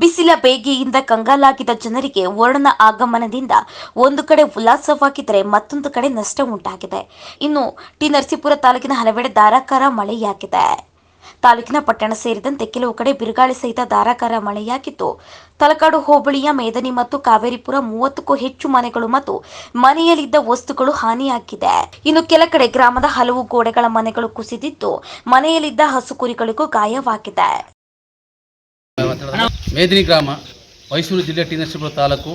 ಬಿಸಿಲ ಬೇಗೆಯಿಂದ ಕಂಗಾಲಾಗಿದ್ದ ಜನರಿಗೆ ವರ್ಣನ ಆಗಮನದಿಂದ ಒಂದು ಕಡೆ ಉಲ್ಲಾಸವಾಗಿದ್ದರೆ ಮತ್ತೊಂದು ಕಡೆ ನಷ್ಟ ಉಂಟಾಗಿದೆ. ಇನ್ನು ಟಿ ನರಸೀಪುರ ತಾಲೂಕಿನ ಹಲವೆಡೆ ಧಾರಾಕಾರ ಮಳೆಯಾಗಿದೆ. ತಾಲೂಕಿನ ಪಟ್ಟಣ ಸೇರಿದಂತೆ ಕೆಲವು ಕಡೆ ಬಿರುಗಾಳಿ ಸಹಿತ ಧಾರಾಕಾರ ಮಳೆಯಾಗಿದ್ದು, ತಲಕಾಡು, ಹೋಬಳಿಯ, ಮೇದನಿ ಮತ್ತು ಕಾವೇರಿಪುರ ಮೂವತ್ತಕ್ಕೂ ಹೆಚ್ಚು ಮನೆಗಳು ಮತ್ತು ಮನೆಯಲ್ಲಿದ್ದ ವಸ್ತುಗಳು ಹಾನಿಯಾಗಿದೆ. ಇನ್ನು ಕೆಲ ಕಡೆ ಗ್ರಾಮದ ಹಲವು ಗೋಡೆಗಳ ಮನೆಗಳು ಕುಸಿದಿದ್ದು, ಮನೆಯಲ್ಲಿದ್ದ ಹಸು ಕುರಿಗಳಿಗೂ ಗಾಯವಾಗಿದೆ. ಮೇದಿನಿ ಗ್ರಾಮ, ಮೈಸೂರು ಜಿಲ್ಲೆ ಟಿ ನರಸೀಪುರ ತಾಲೂಕು.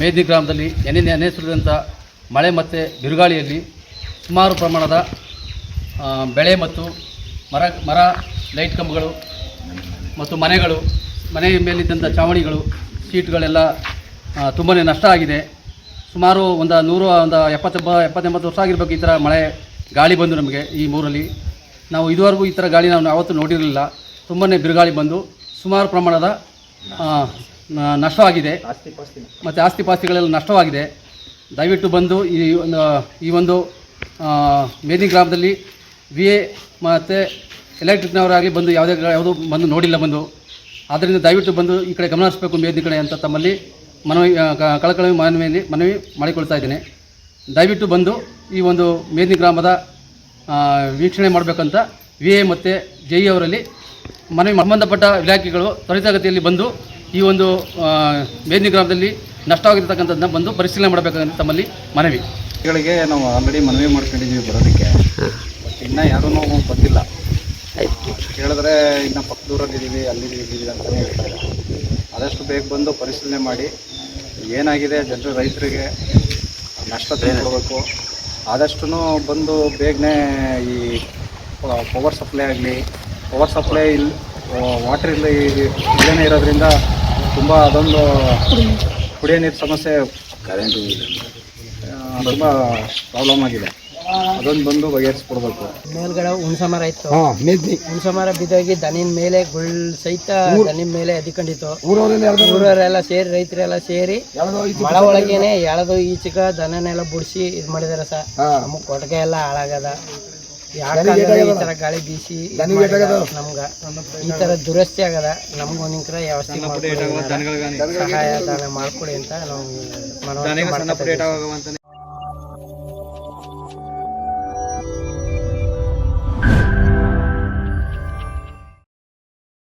ಮೇದಿನಿ ಗ್ರಾಮದಲ್ಲಿ ನೆನೆ ನೆನೆ ಸುರಿದಂಥ ಮಳೆ ಮತ್ತು ಬಿರುಗಾಳಿಯಲ್ಲಿ ಸುಮಾರು ಪ್ರಮಾಣದ ಬೆಳೆ ಮತ್ತು ಮರ ಮರ, ಲೈಟ್ ಕಂಬಗಳು ಮತ್ತು ಮನೆಗಳು, ಮನೆ ಮೇಲಿದ್ದಂಥ ಚಾವಣಿಗಳು, ಸೀಟ್ಗಳೆಲ್ಲ ತುಂಬಾ ನಷ್ಟ ಆಗಿದೆ. ಸುಮಾರು ಒಂದು ನೂರು, ಒಂದು ಎಪ್ಪತ್ತೊಬ್ಬ ಎಪ್ಪತ್ತೆಂಬತ್ತು ವರ್ಷ ಆಗಿರ್ಬೇಕು ಈ ಥರ ಮಳೆ, ಗಾಳಿ ಬಂದು ನಮಗೆ ಈ ಮೂರಲ್ಲಿ. ನಾವು ಇದುವರೆಗೂ ಈ ಥರ ಗಾಳಿ ನಾವು ಯಾವತ್ತೂ ನೋಡಿರಲಿಲ್ಲ. ತುಂಬನೇ ಬಿರುಗಾಳಿ ಬಂದು ಸುಮಾರು ಪ್ರಮಾಣದ ನಷ್ಟವಾಗಿದೆ. ಮತ್ತು ಆಸ್ತಿ ಪಾಸ್ತಿಗಳೆಲ್ಲ ನಷ್ಟವಾಗಿದೆ. ದಯವಿಟ್ಟು ಬಂದು ಈ ಒಂದು ಈ ಒಂದು ಮೇದಿನ ಗ್ರಾಮದಲ್ಲಿ ವಿ ಎ ಮತ್ತು ಎಲೆಕ್ಟ್ರಿಕ್ನವರಾಗಲಿ ಬಂದು ಯಾವುದೇ ಯಾವುದೂ ಬಂದು ನೋಡಿಲ್ಲ ಬಂದು. ಆದ್ದರಿಂದ ದಯವಿಟ್ಟು ಬಂದು ಈ ಕಡೆ ಗಮನ ಹರಿಸಬೇಕು ಮೇದಿನಿ ಕಡೆ ಅಂತ ತಮ್ಮಲ್ಲಿ ಮನವಿ ಕಳಕಳ ಮನವಿಯಲ್ಲಿ ಮನವಿ ಮಾಡಿಕೊಳ್ತಾ ಇದ್ದೇನೆ. ದಯವಿಟ್ಟು ಬಂದು ಈ ಒಂದು ಮೇದಿನಿ ಗ್ರಾಮದ ವೀಕ್ಷಣೆ ಮಾಡಬೇಕಂತ ವಿ ಎ ಮತ್ತು ಜೆ ಇ ಅವರಲ್ಲಿ ಮನವಿ ಸಂಬಂಧಪಟ್ಟ ಇಲಾಖೆಗಳು ತ್ವರಿತಗತಿಯಲ್ಲಿ ಬಂದು ಈ ಒಂದು ಮೇದಿನಿ ಗ್ರಾಮದಲ್ಲಿ ನಷ್ಟವಾಗಿರ್ತಕ್ಕಂಥದ್ದನ್ನ ಬಂದು ಪರಿಶೀಲನೆ ಮಾಡಬೇಕಂತ ತಮ್ಮಲ್ಲಿ ಮನವಿ. ಗಳಿಗೆ ನಾವು ಆಲ್ರೆಡಿ ಮನವಿ ಮಾಡ್ಕೊಂಡಿದ್ದೀವಿ ಬರೋದಕ್ಕೆ. ಬಟ್ ಇನ್ನೂ ಯಾರೂ ಬಂದಿಲ್ಲ ಕೇಳಿದ್ರೆ ಇನ್ನು ಪಕ್ಕದೂರಲ್ಲಿದ್ದೀವಿ ಅಲ್ಲಿ ಇದ್ದೀವಿ ಅಂತಲೇ ಹೇಳ್ತಾರೆ. ಆದಷ್ಟು ಬೇಗ ಬಂದು ಪರಿಶೀಲನೆ ಮಾಡಿ ಏನಾಗಿದೆ ಜನರು ರೈತರಿಗೆ ನಷ್ಟ ತೆಗೆದುಕೊಳ್ಬೇಕು ಆದಷ್ಟು ಬಂದು ಬೇಗನೆ ಈ ಪವರ್ ಸಪ್ಲೈ ಆಗಲಿ ಪವರ್ ಸಪ್ಲೈ ಇಲ್ಲಿ ವಾಟರ್ ಇಲ್ಲ ಇಲ್ಲೇ ಇರೋದ್ರಿಂದ ತುಂಬ ಅದೊಂದು ಕುಡಿಯೋ ನೀರು ಸಮಸ್ಯೆ ಕರೆಂಟು ತುಂಬ ಪ್ರಾಬ್ಲಮ್ ಆಗಿದೆ. ಅದೊಂದು ಬಂದು ಬಗೆಹರಿಸ್ಕೊಡ್ಬೇಕು. ಮೇಲ್ಗಡೆ ಹುಣಸಮರ ಇತ್ತು. ಹುಣಸಮರ ಬಿದ್ದೋಗಿ ದನಿನ ಮೇಲೆ ಗುಳ್ ಸಹಿತ ದನಿನ ಮೇಲೆ ಅದಿಕೊಂಡಿತ್ತು. ಊರವರೆಲ್ಲ ಸೇರಿ ರೈತರೆಲ್ಲ ಸೇರಿ ಮಳೆ ಒಳಗೇನೆ ಎಳೆದು ಈಚಿಕ ದನನೆಲ್ಲ ಬುಡ್ಸಿ ಇದ್ ಮಾಡಿದಾರೆ ಸರ್. ನಮಗ್ ಕೊಟ್ಟಿಗೆ ಎಲ್ಲ ಹಾಳಾಗದ ಈ ತರ ಗಾಳಿ ಬೀಸಿ ನಮ್ಗ. ಈ ತರ ದುರಸ್ತಿ ಆಗದ ನಮ್ಗ ಒಂದಿಂಕ್ರ ವ್ಯವಸ್ಥೆ ಮಾಡ್ಕೊಡಿ ಅಂತ, ಸಹಾಯ ದಾನ ಮಾಡ್ಕೊಡಿ ಅಂತ ನಾವು ಮನವಿ.